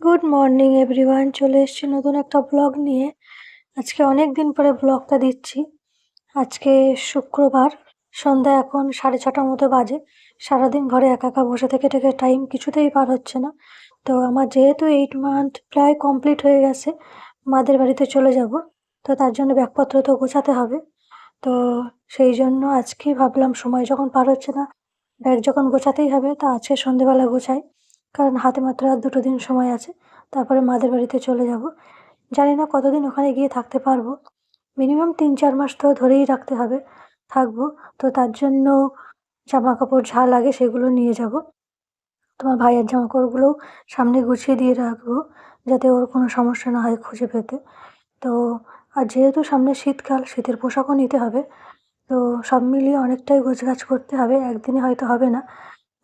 Good morning everyone চলে এসেছি নতুন একটা ব্লগ নিয়ে। আজকে অনেক দিন পরে ব্লগটা দিচ্ছি। আজকে শুক্রবার, সন্ধ্যা এখন সাড়ে ছটার মতো বাজে। সারাদিন ঘরে একা একা বসে থেকে থেকে টাইম কিছুতেই পার হচ্ছে না। তো আমার যেহেতু এইট মান্থ প্রায় কমপ্লিট হয়ে গেছে, মাদের বাড়িতে চলে যাব। তো তার জন্য ব্যাগপত্র তো গোছাতে হবে। তো সেই জন্য আজকেই ভাবলাম সময় যখন পার হচ্ছে না ব্যাগ যখন গোছাতেই হবে, তো আজকে সন্ধেবেলা গোছাই। কারণ হাতে মাত্র আর দুটো দিন সময় আছে, তারপরে মাদের বাড়িতে চলে যাব। জানি না কতদিন ওখানে গিয়ে থাকতে পারব। মিনিমাম তিন চার মাস তো ধরেই রাখতে হবে, থাকব। তো তার জন্য জামা কাপড় যা লাগে সেগুলো নিয়ে যাব। তোমার ভাইয়ের জামা কাপড়গুলোও সামনে গুছিয়ে দিয়ে রাখব, যাতে ওর কোনো সমস্যা না হয় খুঁজে পেতে। তো আর যেহেতু সামনে শীতকাল, শীতের পোশাকও নিতে হবে। তো সব মিলিয়ে অনেকটাই গোছগাছ করতে হবে, একদিনে হয়তো হবে না।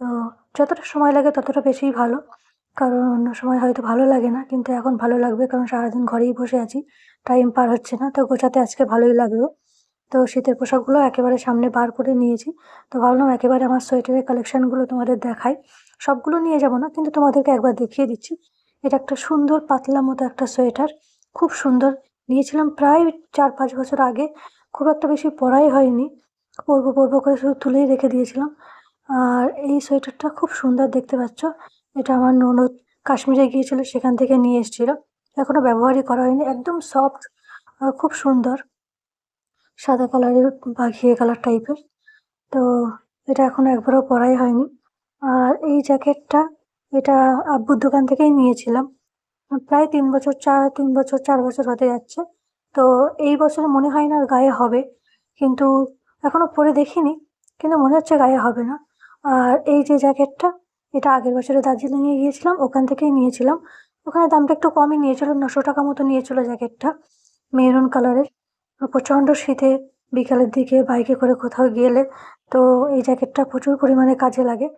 তো যতটা সময় লাগে ততটা বেশিই ভালো। কারণ অন্য সময় হয়তো ভালো লাগে না, কিন্তু এখন ভালো লাগবে কারণ সারাদিন ঘরেই বসে আছি টাইম পার হচ্ছে না, তো গোছাতে আজকে ভালোই লাগল। তো শীতের পোশাকগুলো একেবারে সামনে বার করে নিয়েছি। তো ভাবলাম একেবারে আমার সোয়েটারের কালেকশানগুলো তোমাদের দেখাই। সবগুলো নিয়ে যাব না, কিন্তু তোমাদেরকে একবার দেখিয়ে দিচ্ছি। এটা একটা সুন্দর পাতলা মতো একটা সোয়েটার, খুব সুন্দর। নিয়েছিলাম প্রায় চার পাঁচ বছর আগে, খুব একটা বেশি পরাই হয়নি। পরবো পরবো করে শুধু তুলেই রেখে দিয়েছিলাম। আর এই সোয়েটারটা খুব সুন্দর দেখতে পাচ্ছ। এটা আমার ননদ কাশ্মীরে গিয়েছিল, সেখান থেকে নিয়ে এসেছিল। এখনও ব্যবহারই করা হয়নি, একদম সফট খুব সুন্দর। সাদা কালারের বা ঘিয়ে কালার টাইপের তো এটা এখনও একবারও পরাই হয়নি। আর এই জ্যাকেটটা এটা আব্বুর দোকান থেকেই নিয়েছিলাম। প্রায় তিন বছর, চার, তিন বছর, চার বছর হতে যাচ্ছে। তো এই বছর মনে হয় না গায়ে হবে, কিন্তু এখনও পরে দেখিনি, কিন্তু মনে হচ্ছে গায়ে হবে না। আর এই যে জ্যাকেটটা, এটা আগের বছরে দার্জিলিংয়ে গিয়েছিলাম, ওখান থেকেই নিয়েছিলাম। ওখানে দামটা একটু কমই নিয়েছিল, নশো টাকা মতো নিয়েছিল জ্যাকেটটা, মেরুন কালারের। প্রচণ্ড শীতে বিকালের দিকে বাইকে করে কোথাও গেলে তো এই জ্যাকেটটা প্রচুর পরিমাণে কাজে লাগে।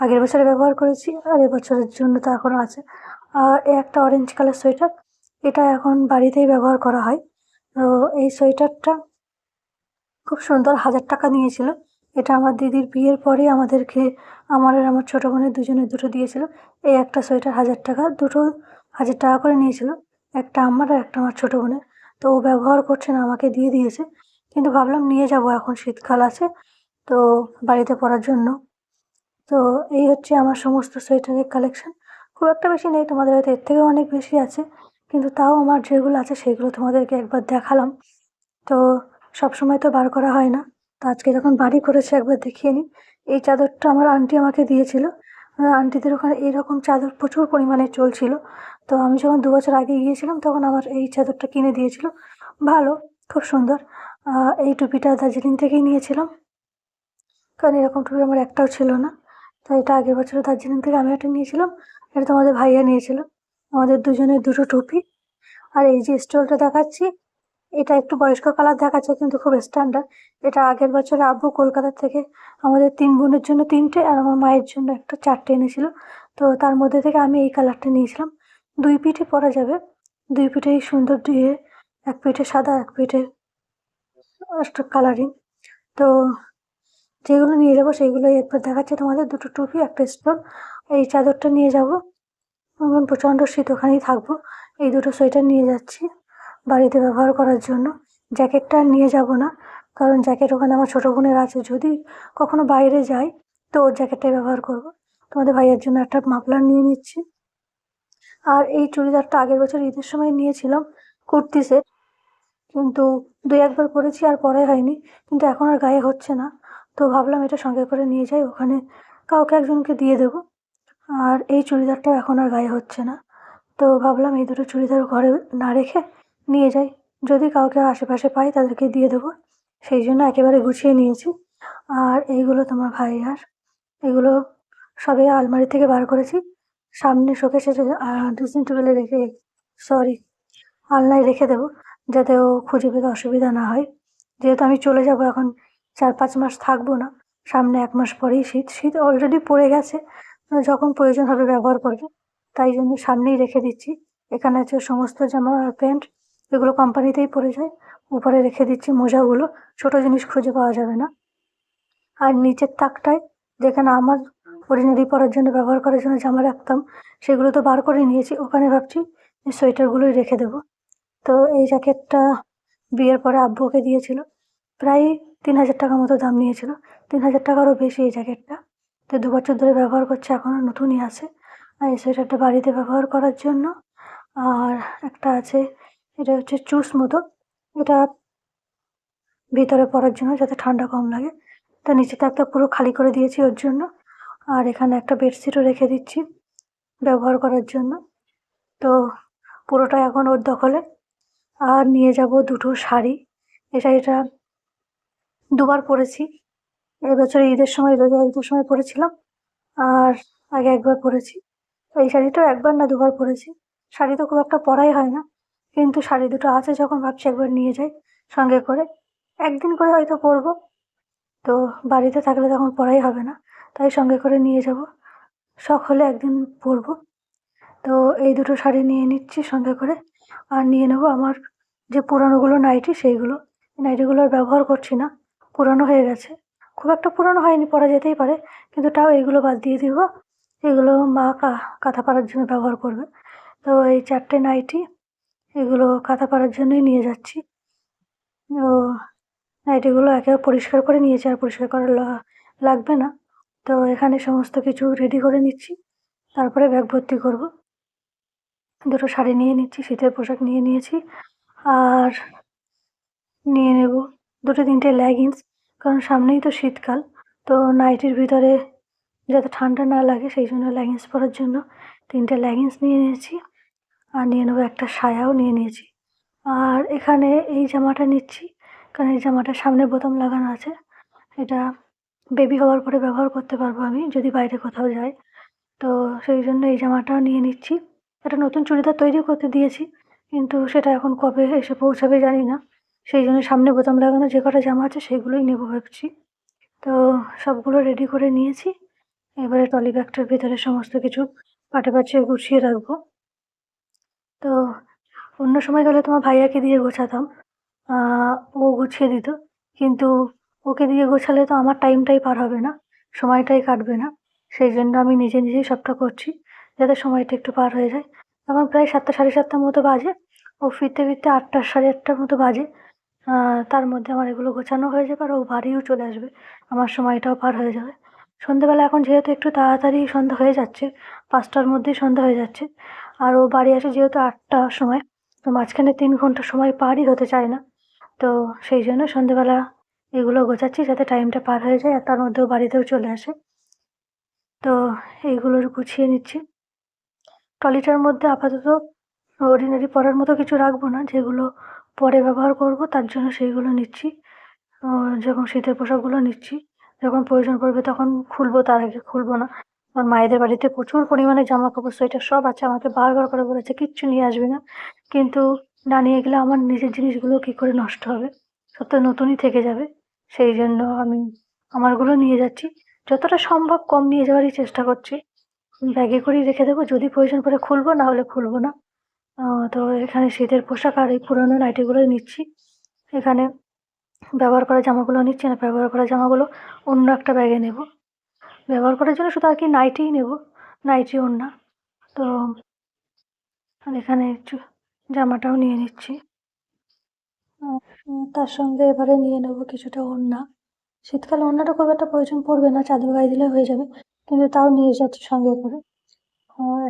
আগের বছরে ব্যবহার করেছি, আর এবছরের জন্য তো এখনও আছে। আর একটা অরেঞ্জ কালার সোয়েটার, এটা এখন বাড়িতেই ব্যবহার করা হয়। তো এই সোয়েটারটা খুব সুন্দর, হাজার টাকা নিয়েছিল। এটা আমার দিদির বিয়ের পরে আমাদেরকে, আমার আর আমার ছোটো বোনের দুজনে দুটো দিয়েছিল। এই একটা সোয়েটার হাজার টাকা, দুটো হাজার টাকা করে নিয়েছিল। একটা আমার আর একটা আমার ছোটো বোনের। তো ও ব্যবহার করছে না, আমাকে দিয়ে দিয়েছে। কিন্তু ভাবলাম নিয়ে যাব, এখন শীতকাল আছে, তো বাড়িতে পরার জন্য। তো এই হচ্ছে আমার সমস্ত সোয়েটারের কালেকশন খুব একটা বেশি নেই, তোমাদের হয়তো এর থেকেও অনেক বেশি আছে। কিন্তু তাও আমার যেগুলো আছে, সেগুলো তোমাদেরকে একবার দেখালাম। তো সব সময় তো বার করা হয় না। তো আজকে যখন বাড়ি করেছে একবার দেখিয়ে নিই এই চাদরটা আমার আন্টি আমাকে দিয়েছিল। আন্টিদের ওখানে এইরকম চাদর প্রচুর পরিমাণে চলছিল। তো আমি যখন দু বছর আগে গিয়েছিলাম, তখন আমার এই চাদরটা কিনে দিয়েছিল। ভালো, খুব সুন্দর। এই টুপিটা দার্জিলিং থেকেই নিয়েছিলাম। কারণ এরকম টুপি আমার একটাও ছিল না। তো এটা আগের বছর দার্জিলিং থেকে আমি একটা নিয়েছিলাম। এটা তোমাদের ভাইয়া নিয়েছিল। আমাদের দুজনের দুটো টুপি। আর এই যে স্টলটা দেখাচ্ছি এটা একটু বয়স্ক কালার দেখাচ্ছে কিন্তু খুব স্ট্যান্ডার্ড এটা আগের বছর আব্বু কলকাতা থেকে আমাদের তিন বোনের জন্য তিনটে আর আমার মায়ের জন্য একটা চারটে এনেছিল। তো তার মধ্যে থেকে আমি এই কালারটা নিয়েছিলাম। দুই পিঠে পরা যাবে। দুই পিঠেই সুন্দর দিয়ে এক পিঠে সাদা, এক পিঠে একটা কালারিং তো যেগুলো নিয়ে যাব সেইগুলোই একবার দেখাচ্ছে তোমাদের। দুটো টুপি, একটা স্টোন। এই চাদরটা নিয়ে যাব। প্রচণ্ড শীত, ওখানেই থাকব। এই দুটো সোয়েটার নিয়ে যাচ্ছি। বাড়িতে ব্যবহার করার জন্য জ্যাকেটটা নিয়ে যাব না। কারণ জ্যাকেট ওখানে আমার ছোটো বোনের আছে। যদি কখনো বাইরে যাই, তো ওর জ্যাকেটটাই ব্যবহার করব। তোমাদের ভাইয়ের জন্য একটা মাফলার নিয়ে নিচ্ছি। আর এই চুড়িদারটা আগের বছর ঈদের সময় নিয়েছিলাম, কুর্তি সেট। কিন্তু দুই একবার পরেছি আর পরে হয়নি। কিন্তু এখন আর গায়ে হচ্ছে না। তো ভাবলাম এটা সঙ্গে করে নিয়ে যাই, ওখানে কাউকে একজনকে দিয়ে দেবো। আর এই চুড়িদারটাও এখন আর গায়ে হচ্ছে না। তো ভাবলাম এই দুটো চুড়িদার ঘরে না রেখে নিয়ে যাই। যদি কাউকে আশেপাশে পাই তাদেরকে দিয়ে দেবো। সেই জন্য একেবারে গুছিয়ে নিয়েছি। আর এইগুলো তোমার ভাইয়ার এগুলো সবে আলমারি থেকে বার করেছি। সামনে শোকেসে ড্রেসিং টেবিলে রেখে সরি আলনায় রেখে দেবো। যাতে ও খুঁজে পেতে অসুবিধা না হয়। যেহেতু আমি চলে যাব এখন চার পাঁচ মাস থাকব না। সামনে এক মাস পরেই শীত শীত অলরেডি পড়ে গেছে। যখন প্রয়োজন হবে ব্যবহার করবে। তাই জন্য সামনেই রেখে দিচ্ছি। এখানে আছে সমস্ত জামা আর প্যান্ট এগুলো কোম্পানিতেই পড়ে যায়। উপরে রেখে দিচ্ছি মোজাগুলো, ছোটো জিনিস খুঁজে পাওয়া যাবে না। আর নিচের তাকটায়, যেখানে আমার অর্ডিনারি পরার জন্য ব্যবহার করার জন্য জামা রাখতাম সেগুলো তো বার করে নিয়েছি, ওখানে ভাবছি সোয়েটারগুলোই রেখে দেবো। তো এই জ্যাকেটটা বিয়ের পরে আব্বুকে দিয়েছিল, প্রায় তিন হাজার টাকা মতো দাম নিয়েছিল। তিন হাজার টাকারও বেশি এই জ্যাকেটটা। তো দু বছর ধরে ব্যবহার করছে, এখনও নতুনই আছে। আর এই সোয়েটারটা বাড়িতে ব্যবহার করার জন্য, আর একটা আছে এটা হচ্ছে চুস মতো এটা ভিতরে পরার জন্য যাতে ঠান্ডা কম লাগে। তা নিচেটা একটা পুরো খালি করে দিয়েছি ওর জন্য। আর এখানে একটা বেডশিটও রেখে দিচ্ছি ব্যবহার করার জন্য। তো পুরোটা এখন ওর দখলে। আর নিয়ে যাব দুটো শাড়ি। এই শাড়িটা দুবার পরেছি। এবছর ঈদের সময় রোজা ঈদের সময় পরেছিলাম, আর আগে একবার পরেছি। এই শাড়িটাও একবার না দুবার পরেছি। শাড়ি তো খুব একটা পরাই হয় না। কিন্তু শাড়ি দুটো আছে যখন ভাবছি একবার নিয়ে যাই সঙ্গে করে। একদিন করে হয়তো পরবো। তো বাড়িতে থাকলে তখন পরাই হবে না, তাই সঙ্গে করে নিয়ে যাব। শখ হলে একদিন পরবো। তো এই দুটো শাড়ি নিয়ে নিচ্ছি সঙ্গে করে। আর নিয়ে নেব আমার যে পুরানোগুলো নাইটি সেইগুলো। নাইটিগুলো আর ব্যবহার করছি না, পুরানো হয়ে গেছে। খুব একটা পুরানো হয়নি, পরা যেতেই পারে। কিন্তু তাও এইগুলো বাদ দিয়ে দিব। এগুলো মা কাঁথা পাড়ার জন্য ব্যবহার করবে। তো এই চারটে নাইটি এগুলো কাঁথা পাড়ার জন্যই নিয়ে যাচ্ছি। ও নাইটিগুলো একেবারে পরিষ্কার করে নিয়েছি, আর পরিষ্কার করা লাগবে না। তো এখানে সমস্ত কিছু রেডি করে নিচ্ছি। তারপরে ব্যাগ ভর্তি করব। দুটো শাড়ি নিয়ে নিচ্ছি, শীতের পোশাক নিয়ে নিয়েছি, আর নিয়ে নেব দুটো তিনটে লেগিংস কারণ সামনেই তো শীতকাল। তো নাইটির ভিতরে যাতে ঠান্ডা না লাগে, সেই জন্য লেগিংস পরার জন্য তিনটে লেগিংস নিয়ে নিয়েছি। আর নিয়ে নেব একটা সায়াও নিয়ে নিয়েছি। আর এখানে এই জামাটা নিচ্ছি, কারণ এই জামাটা সামনে বোতাম লাগানো আছে। এটা বেবি হওয়ার পরে ব্যবহার করতে পারব আমি, যদি বাইরে কোথাও যাই। তো সেই জন্য এই জামাটাও নিয়ে নিচ্ছি। একটা নতুন চুড়িদার তৈরি করতে দিয়েছি, কিন্তু সেটা এখন কবে এসে পৌঁছাবে জানি না। সেই জন্য সামনে বোতাম লাগানো যে কটা জামা আছে সেগুলোই নেব ভাবছি। তো সবগুলো রেডি করে নিয়েছি। এবারে টলি ব্যাগটার ভিতরে সমস্ত কিছু পাটে পাচে গুছিয়ে রাখব। তো অন্য সময় হলে তোমার ভাইয়াকে দিয়ে গোছাতাম। ও গুছিয়ে দিত। কিন্তু ওকে দিয়ে গোছালে তো আমার টাইমটাই পার হবে না, সময়টাই কাটবে না। সেই জন্য আমি নিজে নিজেই সবটা করছি, যাতে সময়টা একটু পার হয়ে যায়। এখন প্রায় সাতটা, সাড়ে সাতটার মতো বাজে। ও ফিরতে ফিরতে আটটা, সাড়ে আটটার মতো বাজে। তার মধ্যে আমার এগুলো গোছানো হয়ে যাবে আর ও বাড়িও চলে আসবে। আমার সময়টাও পার হয়ে যাবে। সন্ধেবেলা এখন যেহেতু একটু তাড়াতাড়ি সন্ধ্যা হয়ে যাচ্ছে, পাঁচটার মধ্যেই সন্ধ্যা হয়ে যাচ্ছে আর ও বাড়ি আসে যেহেতু আটটার সময়, তো মাঝখানে তিন ঘণ্টা সময় পারই হতে চায় না। তো সেই জন্য সন্ধেবেলা এগুলো গোছাচ্ছি যাতে টাইমটা পার হয়ে যায় আর তার মধ্যেও বাড়িতেও চলে আসে। তো এইগুলো গুছিয়ে নিচ্ছি। ট্রলিটার মধ্যে আপাতত অর্ডিনারি পরার মতো কিছু রাখব না, যেগুলো পরে ব্যবহার করব, তার জন্য সেইগুলো নিচ্ছি। যখন শীতের পোশাকগুলো নিচ্ছি, যখন প্রয়োজন পড়বে তখন খুলবো, তার আগে খুলবো না। আমার মায়েদের বাড়িতে প্রচুর পরিমাণে জামা কাপড় সোয়েটার সব আছে, আমাকে বারবার করে বলেছে, কিচ্ছু নিয়ে আসবে না। কিন্তু না নিয়ে গেলে আমার নিজের জিনিসগুলো কী করে নষ্ট হবে? সব তো নতুনই থেকে যাবে। সেই জন্য আমি আমারগুলো নিয়ে যাচ্ছি। যতটা সম্ভব কম নিয়ে যাওয়ারই চেষ্টা করছি। ব্যাগে করেই রেখে দেবো। যদি প্রয়োজন পড়ে খুলবো, না হলে খুলবো না। তো এখানে শীতের পোশাক আর এই পুরোনো নাইটিগুলোই নিচ্ছি। এখানে ব্যবহার করা জামাগুলো নিচ্ছি, না ব্যবহার করা জামাগুলো অন্য একটা ব্যাগে নেব। ব্যবহার করার জন্য শুধু আর কি নাইটিই নেব। নাইটি ওড়না তো এখানে একটু জামাটাও নিয়ে নিচ্ছি। তার সঙ্গে এবারে নিয়ে নেব কিছুটা ওড়না। শীতকালে ওড়নাটা খুব একটা প্রয়োজন পড়বে না, চাদর গায়ে দিলে হয়ে যাবে। কিন্তু তাও নিয়ে যাচ্ছি সঙ্গে করে।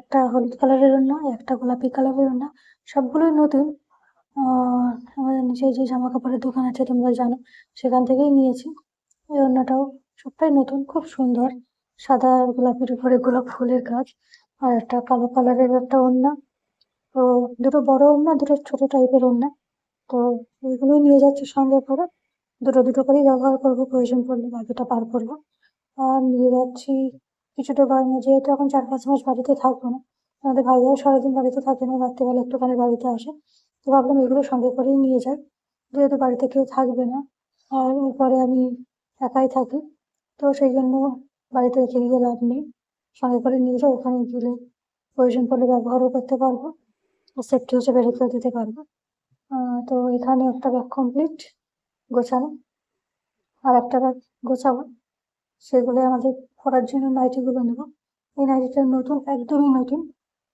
একটা হলুদ কালারের ওড়না, একটা গোলাপি কালারের ওড়না, সবগুলোই নতুন। আমাদের নিচে যে জামা কাপড়ের দোকান আছে, তোমরা জানো, সেখান থেকেই নিয়েছি। এই ওড়নাটাও সবটাই নতুন, খুব সুন্দর। সাদা গোলাপির উপরে গোলাপ ফুলের গাছ আর একটা কালো কালারের একটা ওড়না। তো দুটো বড় ওড়না, দুটো ছোট টাইপের ওড়না। তো এগুলোই নিয়ে যাচ্ছি সঙ্গে করে। দুটো দুটো করেই ব্যবহার করব, প্রয়োজন পড়লে বাকিটা পার করব। আর নিয়ে যাচ্ছি কিছুটা গয়না যেহেতু এখন চার, পাঁচ মাস বাড়িতে থাকব না, আমাদের ভাইয়াও সারাদিন বাড়িতে থাকে না, রাত্রিবেলা একটুখানি বাড়িতে আসে। তো ভাবলাম এগুলো সঙ্গে করেই নিয়ে যাই। যেহেতু বাড়িতে কেউ থাকবে না, আর এরপরে আমি একাই থাকি। তো সেই জন্য বাড়িতে রেখে গিয়ে লাভ নেই। সঙ্গে করে নিয়ে যাই ওখানে গেলে প্রয়োজন পড়লে ব্যবহারও করতে পারব সেফটি হিসেবে রেখেও দিতে পারব। তো এখানে একটা ব্যাগ কমপ্লিট গোছানো। আর একটা ব্যাগ গোছাবো। সেগুলো আমাদের পরার জন্য নাইটিগুলো নেব। এই নাইটিটা নতুন, একদমই নতুন।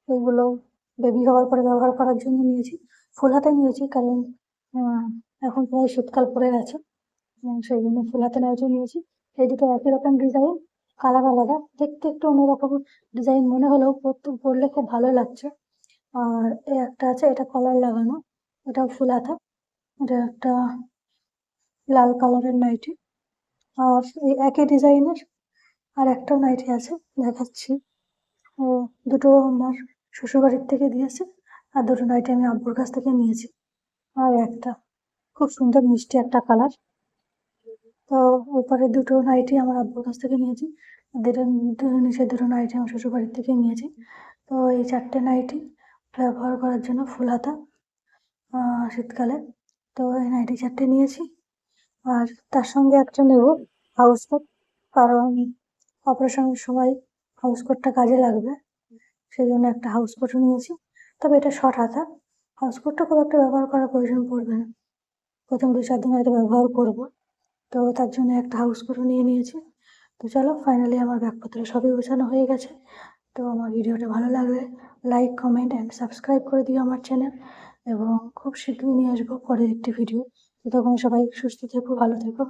এগুলো বেবি হওয়ার পরে ব্যবহার করার জন্য নিয়েছি। ফুল হাতে নিয়েছি কারণ এখন প্রায় শীতকাল পড়ে গেছে। সেই জন্য ফুল হাতে নাইটি নিয়েছি। এই দুটো একই রকম ডিজাইন কালার আলাদা। দেখতে একটু অন্যরকম ডিজাইন মনে হলেও পরলে খুব ভালো লাগছে। আর একটা আছে, এটা কলার লাগানো। এটাও ফুল হাতা এটা একটা লাল কালারের নাইটি আর এই একই ডিজাইনের আর একটা নাইটি আছে, দেখাচ্ছি। ও, দুটো আমার শ্বশুরবাড়ির থেকে দিয়েছে, আর দুটো নাইটি আমি আব্বুর কাছ থেকে নিয়েছি। আর একটা, খুব সুন্দর মিষ্টি একটা কালার তো ওপরে দুটো নাইটি আমার আব্বুর কাছ থেকে নিয়েছি দুটো নিচে দুটো নাইটি আমার শ্বশুরবাড়ির থেকে নিয়েছি। তো এই চারটে নাইটি ব্যবহার করার জন্য ফুল হাতা শীতকালে। তো এই নাইটি চারটে নিয়েছি। আর তার সঙ্গে একটা নেব হাউস কোট কারণ অপারেশনের সময় হাউস কোটটা কাজে লাগবে সেই জন্য একটা হাউস কোটও নিয়েছি। তবে এটা শর্ট হাতা হাউস কোটটা খুব একটা ব্যবহার করার প্রয়োজন পড়বে না। প্রথম দু চার দিন হয়তো ব্যবহার করব। তো তার জন্য একটা হাউস কোটও নিয়ে নিয়েছি। তো চলো ফাইনালি আমার ব্যাগপত্র সবই গোছানো হয়ে গেছে। তো আমার ভিডিওটা ভালো লাগলে লাইক কমেন্ট অ্যান্ড সাবস্ক্রাইব করে দিও আমার চ্যানেল এবং খুব শীঘ্রই নিয়ে আসব পরের একটি ভিডিও তো তখন সবাই সুস্থ থেকো, ভালো থেকো।